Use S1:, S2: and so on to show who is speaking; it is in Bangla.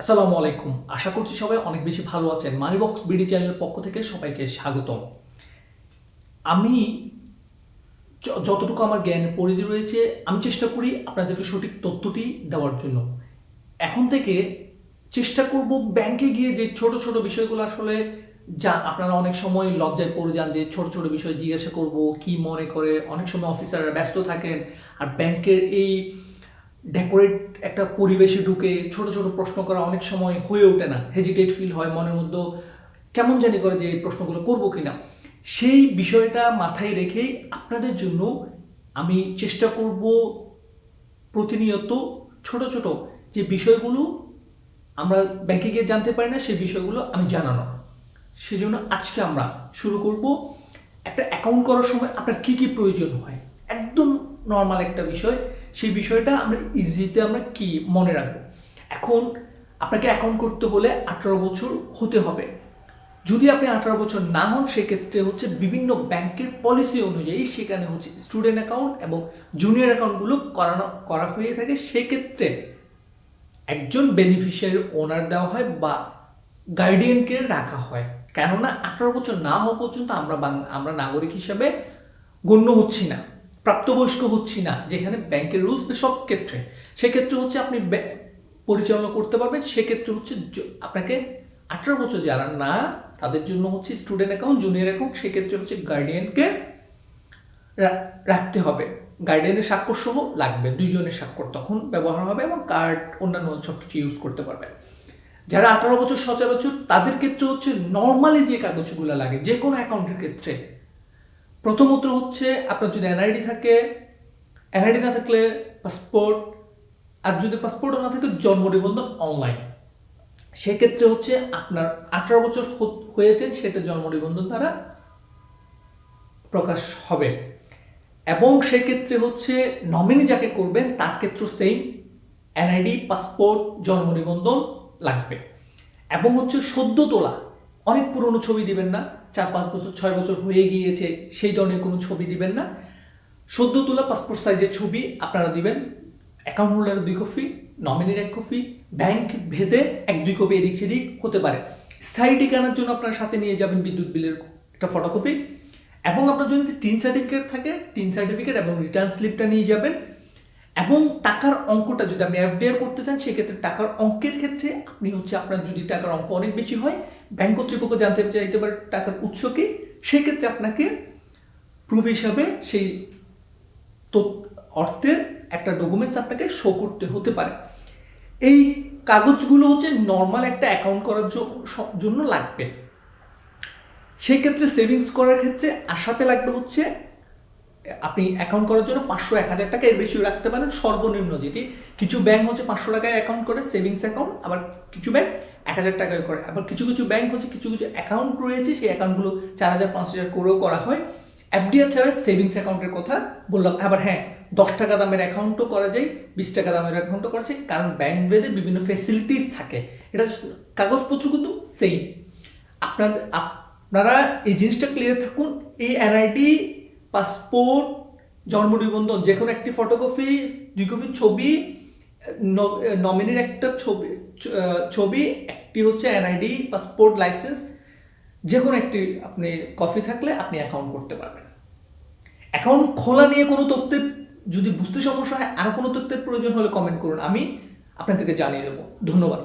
S1: আসসালামু আলাইকুম। আশা করছি সবাই অনেক বেশি ভালো আছেন। মানিবক্স বিডি চ্যানেলের পক্ষ থেকে সবাইকে স্বাগতম। আমি যতটুকু আমার জ্ঞানের পরিধি রয়েছে, আমি চেষ্টা করি আপনাদেরকে সঠিক তথ্যটি দেওয়ার জন্য। এখন থেকে চেষ্টা করব ব্যাংকে গিয়ে যে ছোট ছোট বিষয়গুলো আসলে যা, আপনারা অনেক সময় লজ্জায় পড়ে যান যে ছোট ছোট বিষয় জিজ্ঞাসা করব, কি মনে করে? অনেক সময় অফিসাররা ব্যস্ত থাকেন। আর ব্যাংকের এই ডেকোরেট একটা পরিবেশে ঢুকে ছোট ছোট প্রশ্ন করা অনেক সময় হয়ে ওঠে না হেজিটেট ফিল হয়, মনের মধ্যে কেমন জানি করে যে এই প্রশ্নগুলো করব কি না সেই বিষয়টা মাথায় রেখেই আপনাদের জন্য আমি চেষ্টা করব প্রতিনিয়ত ছোট ছোট যে বিষয়গুলো আমরা ব্যাংকে গিয়ে জানতে পারি না, সেই বিষয়গুলো আমি জানানো সেজন্য আজকে আমরা শুরু করব। একটা অ্যাকাউন্ট করার সময় আপনার কি কি প্রয়োজন হয়? নর্মাল একটা বিষয়, সেই বিষয়টা আমরা ইজিতে আমরা কি মনে রাখব? এখন আপনাকে অ্যাকাউন্ট করতে হলে আঠারো বছর হতে হবে। যদি আপনি আঠারো বছর না হন, সেক্ষেত্রে হচ্ছে বিভিন্ন ব্যাংকের পলিসি অনুযায়ী সেখানে হচ্ছে স্টুডেন্ট অ্যাকাউন্ট এবং জুনিয়র অ্যাকাউন্টগুলো করানো, করা হয়ে থাকে। সেক্ষেত্রে একজন বেনিফিশিয়ারি ওনার দেওয়া হয় বা গার্ডিয়ানকে রাখা হয়। কেননা আঠারো বছর না হওয়া পর্যন্ত আমরা আমরা নাগরিক হিসাবে গণ্য হচ্ছি না। প্রাপ্তবয়স্ক হচ্ছি না, যেখানে ব্যাংকের রুলস সব ক্ষেত্রে। সেক্ষেত্রে হচ্ছে আপনি পরিচালনা করতে পারবেন, সেক্ষেত্রে হচ্ছে আপনাকে আঠারো বছর যারা না, তাদের জন্য হচ্ছে স্টুডেন্ট অ্যাকাউন্ট জুনিয়র অ্যাকাউন্ট সেক্ষেত্রে হচ্ছে গার্ডিয়ানকে রাখতে হবে। গার্ডিয়ানের স্বাক্ষর সহ লাগবে, দুইজনের স্বাক্ষর তখন ব্যবহার হবে এবং কার্ড অন্যান্য সব কিছু ইউজ করতে পারবে। যারা আঠারো বছর সচরাচর, তাদের ক্ষেত্রে হচ্ছে নর্মালি যে কাগজগুলো লাগে যে কোনো অ্যাকাউন্টের ক্ষেত্রে প্রথমত হচ্ছে আপনার যদি এনআইডি থাকে এনআইডি না থাকলে পাসপোর্ট, আর যদি পাসপোর্টও না থাকে, জন্ম নিবন্ধন অনলাইন সেক্ষেত্রে হচ্ছে আপনার আঠারো বছর হয়েছেন সেটা জন্ম নিবন্ধন দ্বারা প্রকাশ হবে। এবং সেক্ষেত্রে হচ্ছে নমিনি যাকে করবেন, তার ক্ষেত্রে সেম এনআইডি পাসপোর্ট, জন্ম নিবন্ধন লাগবে। এবং হচ্ছে সদ্য তোলা অনেক পুরনো ছবি দিবেন না, চার পাঁচ বছর, ছয় বছর হয়ে গিয়েছে, সেই ধরনের কোনো ছবি দিবেন না। সদ্য তোলা পাসপোর্ট সাইজের ছবি আপনারা দিবেন অ্যাকাউন্ট হোল্ডার দুই কপি নমিনির এক কপি ব্যাংক ভেদে এক, দুই কপি এদিক সেদিক হতে পারে। স্থায়ী ঠিকানার জন্য আপনার সাথে নিয়ে যাবেন বিদ্যুৎ বিলের একটা ফটোকপি এবং আপনার যদি টিন সার্টিফিকেট থাকে টিন সার্টিফিকেট এবং রিটার্ন স্লিপটা নিয়ে যাবেন এবং টাকার অঙ্কটা যদি আপনি এফডিআর করতে চান, সেক্ষেত্রে টাকার অঙ্কের ক্ষেত্রে আপনি হচ্ছে আপনার যদি টাকার অঙ্ক অনেক বেশি হয় ব্যাংক কর্তৃপক্ষ জানতে চাইতে পারে টাকার উৎস কি, সেক্ষেত্রে আপনাকে প্রুফ হিসাবে সেই অর্থের একটা ডকুমেন্টস আপনাকে শো করতে হতে পারে। এই কাগজগুলো হচ্ছে নর্মাল একটা অ্যাকাউন্ট করার জন্য লাগবে। সেই ক্ষেত্রে সেভিংস করার ক্ষেত্রে আশাতে লাগবে হচ্ছে, আপনি অ্যাকাউন্ট করার জন্য পাঁচশো এক হাজার টাকা এর বেশিও রাখতে পারেন, সর্বনিম্ন যেটি। কিছু ব্যাংক হচ্ছে পাঁচশো টাকায় অ্যাকাউন্ট করে সেভিংস অ্যাকাউন্ট আবার কিছু ব্যাংক এক হাজার টাকায় করে। আবার কিছু কিছু ব্যাংক হচ্ছে, কিছু কিছু অ্যাকাউন্ট রয়েছে, সেই অ্যাকাউন্টগুলো চার হাজার, পাঁচ হাজার করেও করা হয়। এফডিআর ছাড়া সেভিংস অ্যাকাউন্টের কথা বললাম। আবার হ্যাঁ দশ টাকা দামের অ্যাকাউন্টও করা যায়, বিশ টাকা দামের অ্যাকাউন্টও করা যায়, কারণ ব্যাংক ভেদে বিভিন্ন ফেসিলিটিস থাকে। এটা কাগজপত্র কিন্তু সেম আপনাদের আপনারা এই জিনিসটা ক্লিয়ার থাকুন, এই এনআইডি পাসপোর্ট জন্ম নিবন্ধন যে কোনো একটি ফটোকপি দুই কপি ছবি নমিনির একটা ছবি ছবি একটি হচ্ছে এনআইডি পাসপোর্ট লাইসেন্স যে কোনো একটি আপনি কপি থাকলে আপনি অ্যাকাউন্ট করতে পারবেন। অ্যাকাউন্ট খোলা নিয়ে কোনো তথ্যের যদি বুঝতে সমস্যা হয় আরও কোনো তথ্যের প্রয়োজন হলে কমেন্ট করুন। আমি আপনাদেরকে জানিয়ে দেবো। ধন্যবাদ।